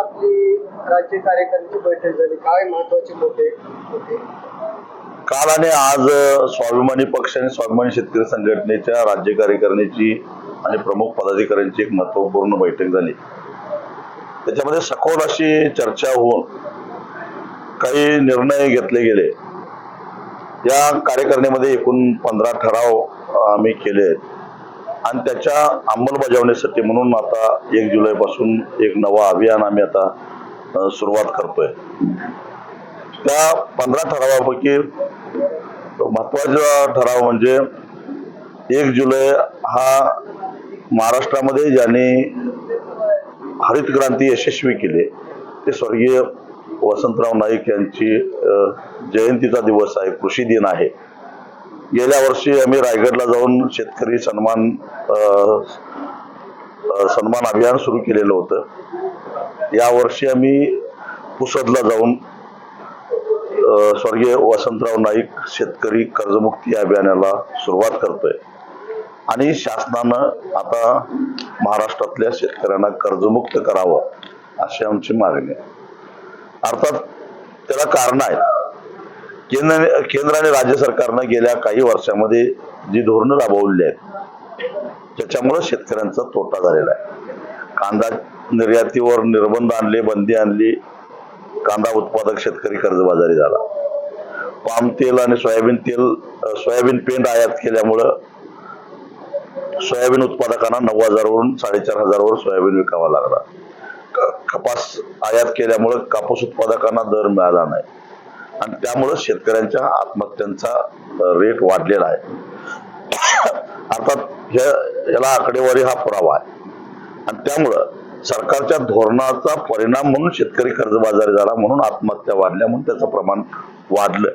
आपली राज्य कार्यकारिणीची बैठक झाली. काय महत्त्वाचे मुद्दे होते? काल आणि आज स्वाभिमानी पक्ष आणि स्वाभिमानी शेतकरी संघटनेच्या राज्य कार्यकारिणीची आणि प्रमुख पदाधिकाऱ्यांची एक महत्त्वपूर्ण बैठक झाली. त्याच्यामध्ये सखोल अशी चर्चा होऊन काही निर्णय घेतले गेले. या कार्यकारिणीमध्ये एकूण पंधरा ठराव आम्ही केले आहेत आणि त्याच्या अंमलबजावणीसाठी म्हणून आता एक जुलैपासून एक नवा अभियान आम्ही आता सुरुवात करतोय. त्या पंधरा ठरावापैकी महत्त्वाचा ठराव म्हणजे एक जुलै हा महाराष्ट्रामध्ये ज्यांनी हरित क्रांती यशस्वी केली ते स्वर्गीय वसंतराव नाईक यांची जयंतीचा दिवस आहे कृषी दिन आहे. गेल्या वर्षी आम्ही रायगडला जाऊन शेतकरी सन्मान सन्मान अभियान सुरू केलेलं होतं. यावर्षी आम्ही पुसदला जाऊन स्वर्गीय वसंतराव नाईक शेतकरी कर्जमुक्ती अभियानाला सुरुवात करतोय. आणि शासनानं आता महाराष्ट्रातल्या शेतकऱ्यांना कर्जमुक्त करावं अशी आमची मागणी आहे. अर्थात त्याला कारण आहेत. केंद्राने केंद्र आणि राज्य सरकारनं गेल्या काही वर्षामध्ये जी धोरणं राबवलेली आहेत त्याच्यामुळे शेतकऱ्यांचा तोटा झालेला आहे. कांदा निर्यातीवर निर्बंध आणले बंदी आणली कांदा उत्पादक शेतकरी कर्जबाजारी झाला. पाम तेल आणि सोयाबीन तेल सोयाबीन पेंड आयात केल्यामुळं सोयाबीन उत्पादकांना नऊ हजारवरून साडेचार हजारवर सोयाबीन विकावा लागला. कपास आयात केल्यामुळं कापूस उत्पादकांना दर मिळाला नाही. आणि त्यामुळं शेतकऱ्यांच्या आत्महत्यांचा रेट वाढलेला आहे. अर्थात ह्या- याला आकडेवारी हा पुरावा आहे. आणि त्यामुळं सरकारच्या धोरणाचा परिणाम म्हणून शेतकरी कर्जबाजारी झाला म्हणून आत्महत्या वाढल्या म्हणून त्याचं प्रमाण वाढलं.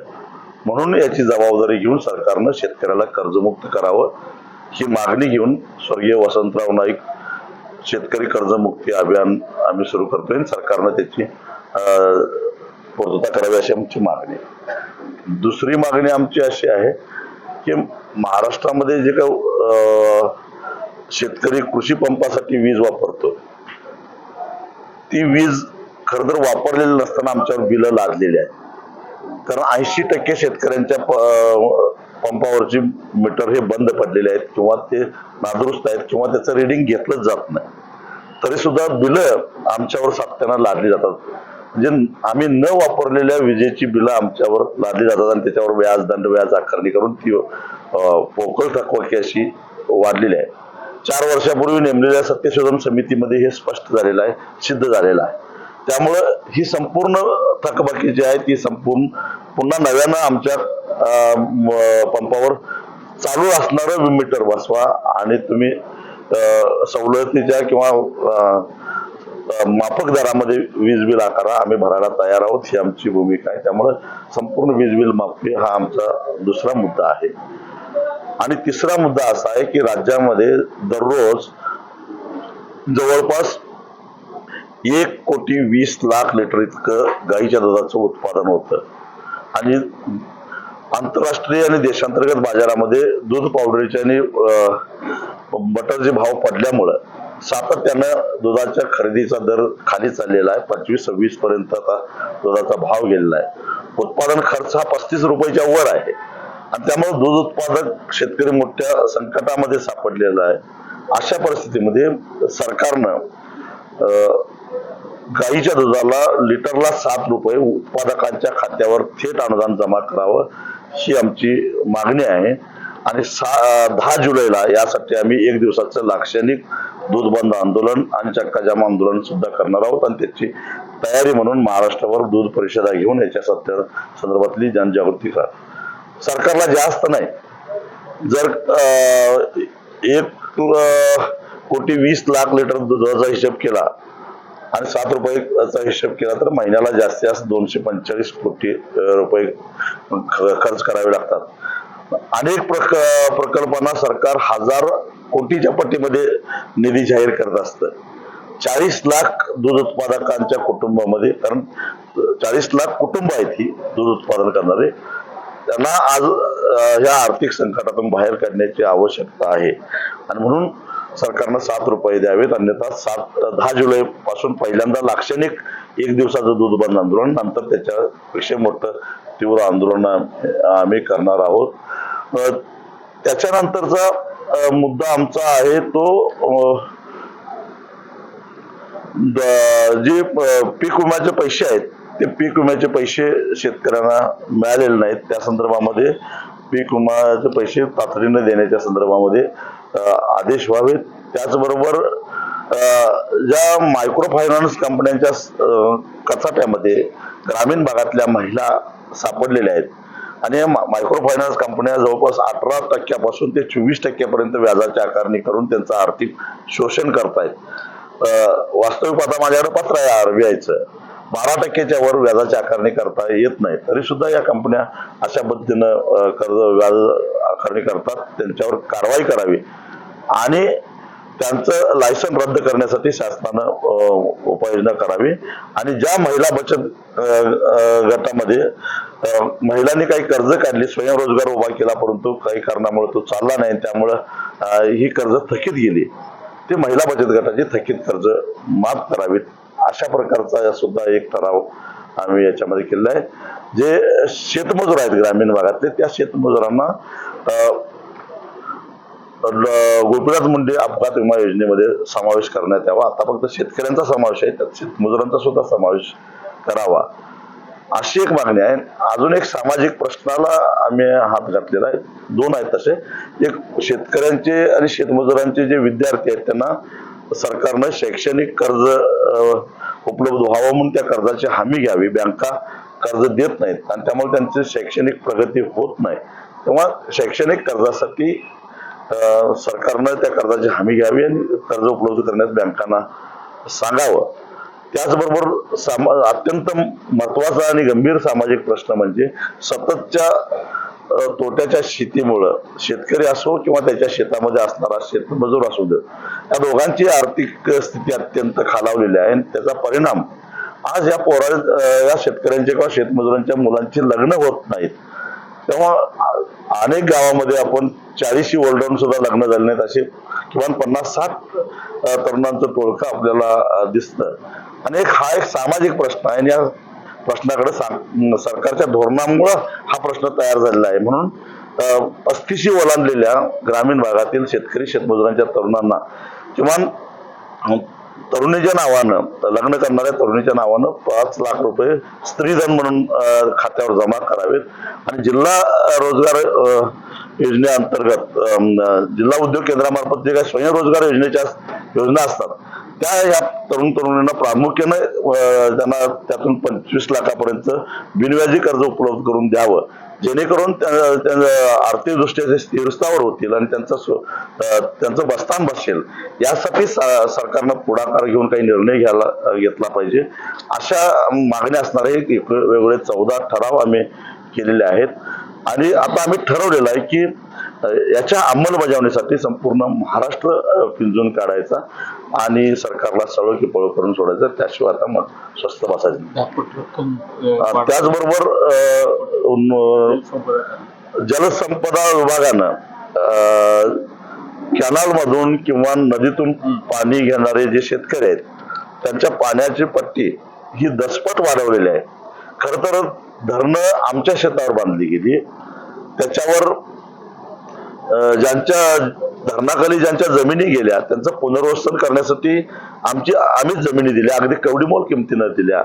म्हणून याची जबाबदारी घेऊन सरकारनं शेतकऱ्याला कर्जमुक्त करावं ही मागणी घेऊन स्वर्गीय वसंतराव नाईक शेतकरी कर्जमुक्ती अभियान आम्ही सुरू करतोय आणि सरकारनं त्याची पूर्तता करावी अशी आमची मागणी. दुसरी मागणी आमची अशी आहे की महाराष्ट्रामध्ये जे काही शेतकरी कृषी पंपासाठी वीज वापरतो ती वीज खर तर वापरलेली नसताना आमच्यावर बिलं लादलेली आहे कारण ऐंशी टक्के शेतकऱ्यांच्या प- पंपावरची मीटर हे बंद पडलेले आहेत किंवा ते नादुरुस्त आहेत किंवा त्याचं रिडिंग घेतलंच जात नाही. तरी सुद्धा बिलं आमच्यावर सातत्यानं लादली जातात. जे आम्ही न वापरलेल्या विजेची बिलं आमच्यावर लादली जातात आणि त्याच्यावर व्याज दंड व्याज आकारणी करून ती पोकळ थकवाकी अशी वाढलेली आहे. चार वर्षापूर्वी नेमलेल्या सत्यशोधन समितीमध्ये हे स्पष्ट झालेलं आहे सिद्ध झालेलं आहे. त्यामुळं ही संपूर्ण थकबाकी जी आहे ती संपूर्ण पुन्हा नव्यानं आमच्या पंपावर चालू असणारं मीटर बसवा आणि तुम्ही सवलतीच्या किंवा माफक दरामध्ये वीज बिल आकारा आम्ही भरायला तयार आहोत ही आमची भूमिका आहे. त्यामुळं संपूर्ण वीज बिल माफी हा आमचा दुसरा मुद्दा आहे. आणि तिसरा मुद्दा असा आहे की राज्यामध्ये दररोज जवळपास एक कोटी वीस लाख लिटर इतकं गाईच्या दुधाचं उत्पादन होतं. आणि आंतरराष्ट्रीय आणि देशांतर्गत बाजारामध्ये दूध पावडरचे आणि बटरचे भाव पडल्यामुळं सातत्यानं दुधाच्या खरेदीचा दर खाली चाललेला आहे. पंचवीस सव्वीस पर्यंत आता दुधाचा भाव गेलेला आहे. उत्पादन खर्च हा पस्तीस रुपयाच्या वर आहे. आणि त्यामुळे दूध उत्पादक शेतकरी मोठ्या संकटामध्ये सापडलेला आहे. अशा परिस्थितीमध्ये सरकारनं गाईच्या दुधाला लिटरला सात रुपये उत्पादकांच्या खात्यावर थेट अनुदान जमा करावं ही आमची मागणी आहे. आणि सा दहा जुलैला यासाठी आम्ही एक दिवसाचं लाक्षणिक दूध बंद आंदोलन आणि चक्काजाम आंदोलन सुद्धा करणार आहोत. आणि त्याची तयारी म्हणून महाराष्ट्रावर दूध परिषदा घेऊन याच्या सत्या संदर्भातली जनजागृती करा. सरकारला जास्त नाही. जर एक कोटी वीस लाख लिटर दुधाचा हिशोब केला आणि सात रुपयेचा हिशोब केला तर महिन्याला जास्तीत जास्त दोनशे पंचेचाळीस कोटी रुपये खर्च करावे लागतात. अनेक प्रक प्रकल्पांना सरकार हजार कोटीच्या पट्टीमध्ये निधी जाहीर करत असतं. चाळीस लाख दूध उत्पादकांच्या कुटुंबामध्ये कारण चाळीस लाख कुटुंब आहेत ही दूध उत्पादन करणारे. त्यांना आज ह्या आर्थिक संकटातून बाहेर काढण्याची आवश्यकता आहे. आणि म्हणून सरकारनं सात रुपये द्यावेत अन्यथा सात दहा जुलै पासून पहिल्यांदा लाक्षणिक एक दिवसाचं दूध बंद आंदोलन नंतर त्याच्यापेक्षा मोठं तीव्र आंदोलन आम्ही करणार आहोत. त्याच्यानंतरचा मुद्दा आमचा आहे तो जे पीक विम्याचे पैसे आहेत ते पीक विम्याचे पैसे शेतकऱ्यांना मिळालेले नाहीत. त्या संदर्भामध्ये पीक विम्याचे पैसे तातडीने देण्याच्या संदर्भामध्ये आदेश व्हावेत. त्याचबरोबर ज्या मायक्रो फायनान्स कंपन्यांच्या कचाट्यामध्ये ग्रामीण भागातल्या महिला सापडलेल्या आहेत. आणि या मायक्रो फायनान्स कंपन्या जवळपास अठरा टक्क्यापासून ते चोवीस टक्क्यापर्यंत व्याजाची आकारणी करून त्यांचं आर्थिक शोषण करतायत. वास्तविक आता माझ्याकडे पत्र आहे आरबीआयचं बारा टक्क्याच्या वर व्याजाची आकारणी करता येत नाही. तरी सुद्धा या कंपन्या अशा पद्धतीनं कर्ज व्याज आकारणी करतात. त्यांच्यावर कारवाई करावी. आणि त्यांचं लायसन रद्द करण्यासाठी शासनानं उपाययोजना करावी. आणि ज्या महिला बचत गटामध्ये महिलांनी काही कर्ज काढली स्वयंरोजगार उभा केला परंतु काही कारणामुळे तो चालला नाही. त्यामुळं ही कर्ज थकीत गेली. ते महिला बचत गटाचे थकीत कर्ज माफ करावीत. अशा प्रकारचा सुद्धा एक ठराव आम्ही याच्यामध्ये केलेला आहे. जे शेतमजूर आहेत ग्रामीण भागातले त्या शेतमजुरांना गोपीनाथ मुंडे अपघात विमा योजनेमध्ये समावेश करण्यात यावा. आता फक्त शेतकऱ्यांचा समावेश आहे. त्यात शेतमजुरांचा सुद्धा समावेश करावा. अशी एक मागणी आहे. अजून एक सामाजिक प्रश्नाला आम्ही हात घातलेला आहे. दोन आहेत तसे. एक शेतकऱ्यांचे आणि शेतमजुरांचे जे विद्यार्थी आहेत त्यांना सरकारनं शैक्षणिक कर्ज उपलब्ध व्हावं म्हणून त्या कर्जाची हमी घ्यावी. बँका कर्ज देत नाहीत आणि त्यामुळे त्यांची शैक्षणिक प्रगती होत नाही. तेव्हा शैक्षणिक कर्जासाठी सरकारनं त्या कर्जाची हमी घ्यावी आणि कर्ज उपलब्ध करण्यास बँकांना सांगावं. त्याचबरोबर सामा अत्यंत महत्त्वाचा आणि गंभीर सामाजिक प्रश्न म्हणजे सततच्या तोट्याच्या शेतीमुळं शेतकरी असो किंवा त्याच्या शेतामध्ये असणारा शेतमजूर असू दे या दोघांची आर्थिक स्थिती अत्यंत खालावलेली आहे आणि त्याचा परिणाम आज या पोरा या शेतकऱ्यांच्या किंवा शेतमजुरांच्या मुलांची लग्न होत नाहीत. तेव्हा अनेक गावामध्ये आपण चाळीशी ओल्डून सुद्धा लग्न झाले नाहीत असे. किमान पन्नास साठ तरुणांचं टोळकं आपल्याला दिसतं. आणि एक हा एक सामाजिक प्रश्न आहे आणि या प्रश्नाकडे सा- सरकारच्या धोरणामुळं हा प्रश्न तयार झालेला आहे. म्हणून अस्थिशी ओलांडलेल्या ग्रामीण भागातील शेतकरी शेतमजुरांच्या तरुणांना किमान तरुणीच्या नावानं लग्न करणाऱ्या तरुणीच्या नावानं पाच लाख रुपये स्त्रीधन म्हणून खात्यावर जमा करावेत. आणि जिल्हा रोजगार योजनेअंतर्गत जिल्हा उद्योग केंद्रामार्फत जे काही स्वयंरोजगार योजनेच्या योजना असतात त्या या तरुण तरुणींना प्रामुख्याने त्यांना त्यातून पंचवीस लाखापर्यंत बिनव्याजी कर्ज उपलब्ध करून द्यावं जेणेकरून त्या- त्या आर्थिकदृष्ट्या ते स्थिरस्थावर होतील आणि त्यांचं स्व- त्यांचं बस्तान बसेल. यासाठी स- सरकारनं पुढाकार घेऊन काही निर्णय घ्यायला घेतला पाहिजे. अशा मागण्या असणारे एक- वेगवेगळे चौदा ठराव आम्ही केलेले आहेत. आणि आता आम्ही ठरवलेलं आहे की याच्या अंमलबजावणीसाठी संपूर्ण महाराष्ट्र पिंजून काढायचा आणि सरकारला सळो की पळो करून सोडायचं. त्याशिवाय आता मग स्वस्त बसायचं त्याचबरोबर जलसंपदा विभागानं कॅनल मधून किंवा नदीतून पाणी घेणारे जे शेतकरी आहेत त्यांच्या पाण्याची पट्टी ही दसपट वाढवलेली आहे. खर तर धरणं आमच्या शेतावर बांधली गेली. त्याच्यावर ज्यांच्या धरणाखाली ज्यांच्या जमिनी गेल्या त्यांचं पुनर्वसन करण्यासाठी आमची आम्हीच जमिनी दिल्या अगदी कवडीमोल किमतीनं दिल्या.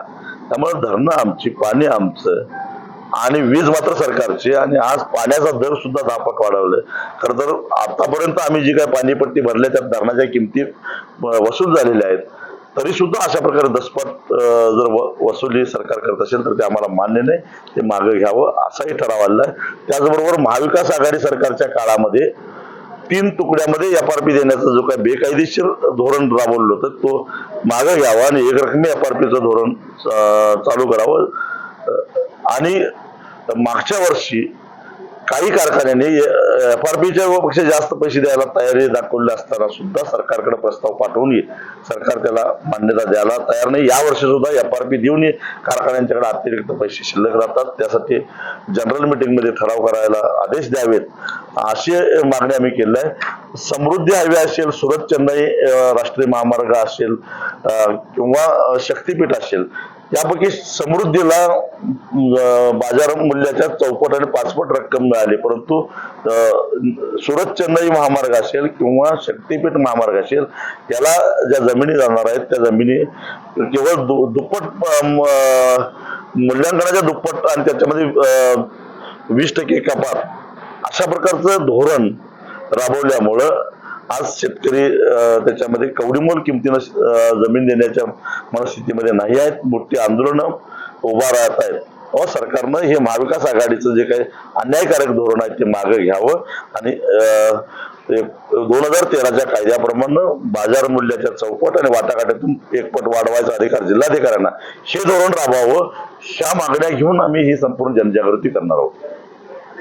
त्यामुळे धरणं आमची पाणी आमचं आणि वीज मात्र सरकारची आणि आज पाण्याचा दर सुद्धा दहा पट खरं तर आतापर्यंत आम्ही जी काय पाणीपट्टी भरल्या त्या धरणाच्या किमती वसूल झालेल्या आहेत. तरी सुद्धा अशा प्रकारे दसपट जर व- वसुली सरकार करत असेल तर ते आम्हाला मान्य नाही. ते मागं घ्यावं असाही ठराव आलेला आहे. त्याचबरोबर महाविकास आघाडी सरकारच्या काळामध्ये तीन तुकड्यामध्ये एफ आर पी देण्याचा जो काही बेकायदेशीर धोरण राबवलं होतं तो मागं घ्यावा आणि एक रकमी एफ आर पीचं धोरण चालू करावं. आणि मागच्या वर्षी काही कारखान्यांनी एफ आर पीच्या पेक्षा जास्त पैसे द्यायला तयारी दाखवले असताना सुद्धा सरकारकडे प्रस्ताव पाठवून सरकार त्याला मान्यता द्यायला तयार नाही. या वर्षी सुद्धा एफ आर पी देऊन कारखान्यांच्याकडे अतिरिक्त पैसे शिल्लक राहतात. त्यासाठी जनरल मीटिंगमध्ये ठराव करायला आदेश द्यावेत. अशी मागणी आम्ही केली आहे. समृद्धी हायवे असेल सुरत चेन्नई राष्ट्रीय महामार्ग असेल किंवा शक्तीपीठ असेल यापैकी समृद्धीला बाजार मूल्याच्या चौपट आणि पाचपट रक्कम मिळाली. परंतु सुरत चेन्नई महामार्ग असेल किंवा शक्तीपीठ महामार्ग असेल त्याला ज्या जमिनी जाणार आहेत त्या जमिनी केवळ दु- दुप्पट म- मूल्यांकनाच्या दुप्पट आणि त्याच्यामध्ये वीस टक्के कपात अशा प्रकारचं धोरण राबवल्यामुळं आज शेतकरी त्याच्यामध्ये कवडीमोल किमतीनं जमीन देण्याच्या मनस्थितीमध्ये नाही आहेत. मोठी आंदोलनं उभा राहत आहेत. अहो सरकारनं हे महाविकास आघाडीचं जे काही अन्यायकारक धोरण आहे ते मागे घ्यावं आणि दोन हजार तेराच्या कायद्याप्रमाणे बाजार मूल्याच्या चौपट आणि वाटाघाट्यातून एकपट वाढवायचा अधिकार जिल्हाधिकाऱ्यांना हे धोरण राबवावं ह्या मागण्या घेऊन आम्ही ही संपूर्ण जनजागृती करणार आहोत.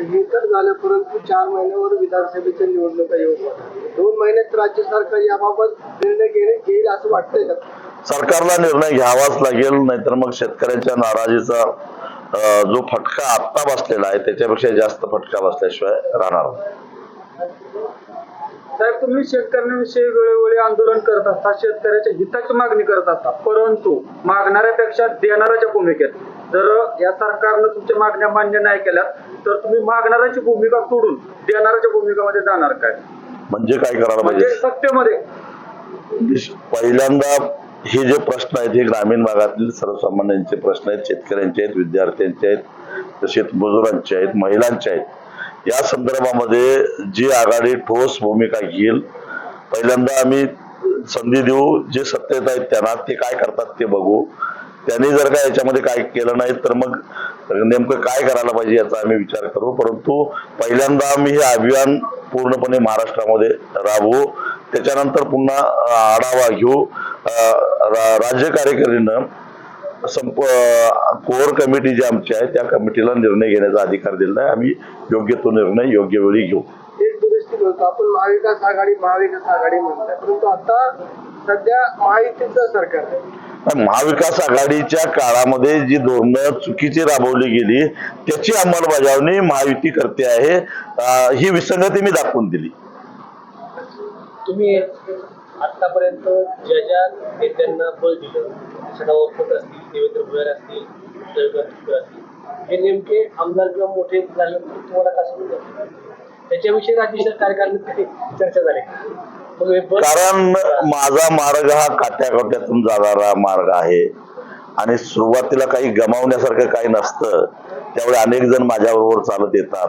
हे तर झालं परंतु चार महिन्यावर विधानसभेच्या निवडणुका येऊ दोन महिन्यात राज्य सरकार याबाबत निर्णय घेणे घेईल असं वाटतंय का? सरकारला निर्णय घ्यावाच लागेल नाहीतर मग शेतकऱ्यांच्या नाराजीचा जो फटका आत्ता बसलेला आहे त्याच्यापेक्षा जास्त फटका बसल्याशिवाय राहणार साहेब तुम्ही शेतकऱ्यांविषयी वेळोवेळी आंदोलन करत असता शेतकऱ्याच्या हिताची मागणी करत असता. परंतु मागणाऱ्यापेक्षा देणाऱ्याच्या भूमिकेत. जर या सरकारनं तुमच्या मागण्या मान्य नाही केल्या तर तुम्ही मागणाऱ्याची भूमिका सोडून देणाऱ्याच्या भूमिकामध्ये जाणार काय? म्हणजे काय करायला म्हणजे पाहिजे सत्तेमध्ये. पहिल्यांदा हे जे प्रश्न आहेत हे ग्रामीण भागातील सर्वसामान्यांचे प्रश्न आहेत शेतकऱ्यांचे आहेत विद्यार्थ्यांचे आहेत शेतमजुरांचे आहेत महिलांचे आहेत. या संदर्भामध्ये जी आघाडी ठोस भूमिका घेईल पहिल्यांदा आम्ही संधी देऊ जे सत्तेत आहेत त्यांना ते काय करतात ते बघू. त्यांनी जर का याच्यामध्ये काय केलं नाही तर मग नेमकं काय करायला पाहिजे याचा आम्ही विचार करू. परंतु पहिल्यांदा आम्ही हे अभियान पूर्णपणे महाराष्ट्रामध्ये राबवू. त्याच्यानंतर पुन्हा आढावा घेऊ. रा- राज्य कार्यकारिणीनं संप कोर कमिटी जी आमची आहे त्या कमिटीला निर्णय घेण्याचा अधिकार दिलेला आहे. आम्ही योग्य तो निर्णय योग्य वेळी घेऊ. एक दुरुस्ती म्हणतो आपण महाविकास आघाडी महाविकास आघाडी म्हणतोय. परंतु आता सध्या महायुतीचं सरकार आहे. महाविकास आघाडीच्या काळामध्ये जी धोरणं चुकीची राबवली गेली त्याची अंमलबजावणी महायुती करते आहे. ही विसंगती मी दाखवून दिली. तुम्ही आतापर्यंत ज्या ज्या नेत्यांना बळ दिलं सदाभाऊ खोत असतील देवेंद्र भुयार असतील रविकांत तुपकर असतील हे नेमके आमदार किंवा मोठे झाल्यानंतर तुम्हाला का समजून जातं? त्याच्याविषयी राज्य सरकारने तिथे चर्चा झाली. कारण माझा मार्ग हा काट्याकोट्यातून जाणारा मार्ग आहे. आणि सुरुवातीला काही गमावण्यासारखं काही नसतं. त्यावेळी अनेक जण माझ्याबरोबर चालत येतात.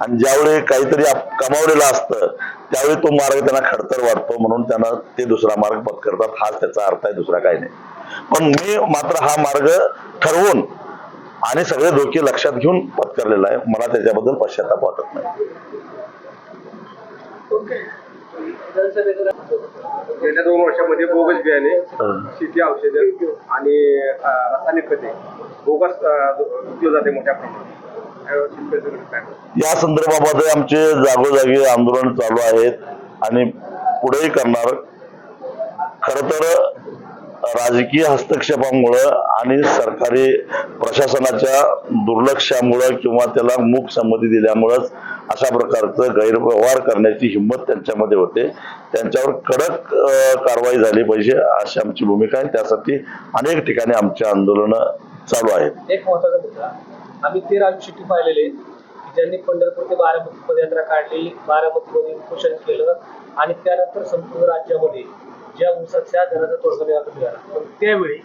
आणि ज्यावेळी काहीतरी कमावलेलं असतं त्यावेळी तो मार्ग त्यांना खडतर वाटतो म्हणून त्यांना ते दुसरा मार्ग पत्करतात. हाच त्याचा अर्थ आहे दुसरा काही नाही. पण मी मात्र हा मार्ग ठरवून आणि सगळे धोके लक्षात घेऊन पत्करलेला आहे. मला त्याच्याबद्दल पश्चाताप वाटत नाही. गेल्या दोन वर्षामध्ये बोगस बियाणे शेती औषधे आणि रासायनिक खते बोगस जाते मोठ्या प्रमाणात? या संदर्भामध्ये आमचे जागोजागी आंदोलन चालू आहेत आणि पुढेही करणार. खर तर राजकीय हस्तक्षेपामुळं आणि सरकारी प्रशासनाच्या दुर्लक्षामुळं किंवा त्याला मूक संमती दिल्यामुळंच अशा प्रकारचं गैरव्यवहार करण्याची हिंमत त्यांच्यामध्ये होते. त्यांच्यावर कडक कारवाई झाली पाहिजे अशी आमची भूमिका आहे. त्यासाठी अनेक ठिकाणी आमचे आंदोलनं चालू आहेत. एक महत्त्वाचा मुद्दा. आम्ही ते राजू शेट्टी पाहिलेले की ज्यांनी पंढरपूर ते बारामती पदयात्रा काढली बारामतीमध्ये उपोषण केलं आणि त्यानंतर संपूर्ण राज्यामध्ये ज्या ऊसाच्या दराचा तोडगा मिळाला मिळाला. पण त्यावेळी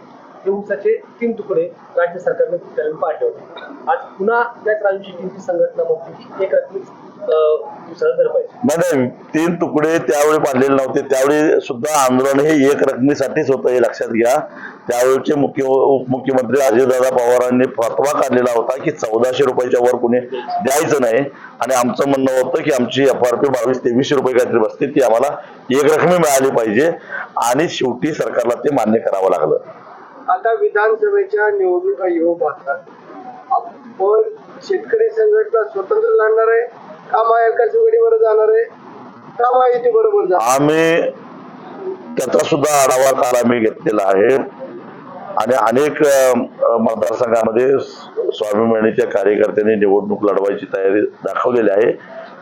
ते ऊसाचे तीन तुकडे राज्य सरकारने त्यांनी पाठवले. आज पुन्हा त्याच राजू शेट्टींची संघटना म्हणते की एक रकमी पाहिजे नाही तीन तुकडे त्यावेळी पाडलेले नव्हते. त्यावेळी सुद्धा आंदोलन हे एक रकमेसाठीच होतं हे लक्षात घ्या. त्यावेळीचे मुख्य उपमुख्यमंत्री अजितदादा पवारांनी फतवा काढलेला होता की चौदाशे रुपयाच्या वर कुणी द्यायचं नाही. आणि आमचं म्हणणं होतं की आमची एफ आर पी बावीस तेवीसशे रुपये काहीतरी बसते ती आम्हाला एक रकमी मिळाली पाहिजे. आणि शेवटी सरकारला ते मान्य करावं लागलं. आता विधानसभेच्या निवडणुका येऊ पाहतात आपण शेतकरी संघटना स्वतंत्र लढणार आहे का महाविकास आघाडीवर जाणार आहे? का महायुती बरोबर आम्ही त्याचा सुद्धा आढावा काल आम्ही घेतलेला आहे. आणि अनेक मतदारसंघामध्ये स्वाभिमानीच्या कार्यकर्त्यांनी निवडणूक लढवायची तयारी दाखवलेली आहे.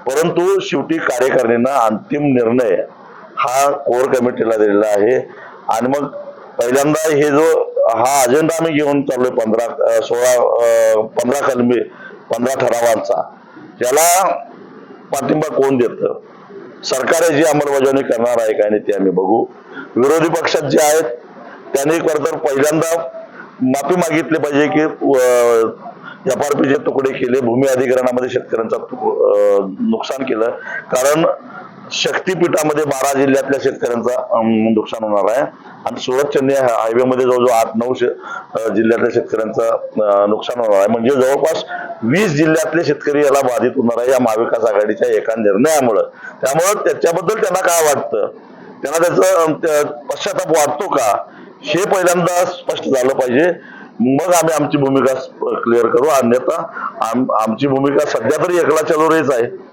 परंतु शेवटी कार्यकारिणींना अंतिम निर्णय हा कोर कमिटीला दिलेला आहे. आणि मग पहिल्यांदा हे जो हा अजेंडा आम्ही घेऊन चाललोय पंधरा सोळा पंधरा कलमी पंधरा ठरावांचा. त्याला पाठिंबा कोण देतं? सरकार जी अंमलबजावणी करणार आहे काय नाही ते आम्ही बघू. विरोधी पक्षात जे आहेत त्यांनी खरं तर पहिल्यांदा माफी मागितली पाहिजे की एफ आर पीचे तुकडे केले भूमी अधिग्रहणामध्ये शेतकऱ्यांचा नुकसान केलं. कारण शक्तीपीठामध्ये बारा जिल्ह्यातल्या शेतकऱ्यांचा नुकसान होणार आहे. आणि सुरत चेन्नई हायवेमध्ये जवळजवळ आठ नऊ जिल्ह्यातल्या शेतकऱ्यांचा नुकसान होणार आहे. म्हणजे जवळपास वीस जिल्ह्यातले शेतकरी याला बाधित होणार आहे या महाविकास आघाडीच्या एका निर्णयामुळं. त्यामुळं त्याच्याबद्दल त्यांना काय वाटतं? त्यांना त्याचं पश्चाताप वाटतो का? हे पहिल्यांदा स्पष्ट झालं पाहिजे. मग आम्ही आमची भूमिका क्लिअर करू. अन्यथा आम- आमची भूमिका सध्या तरी एकला चलोरेच आहे.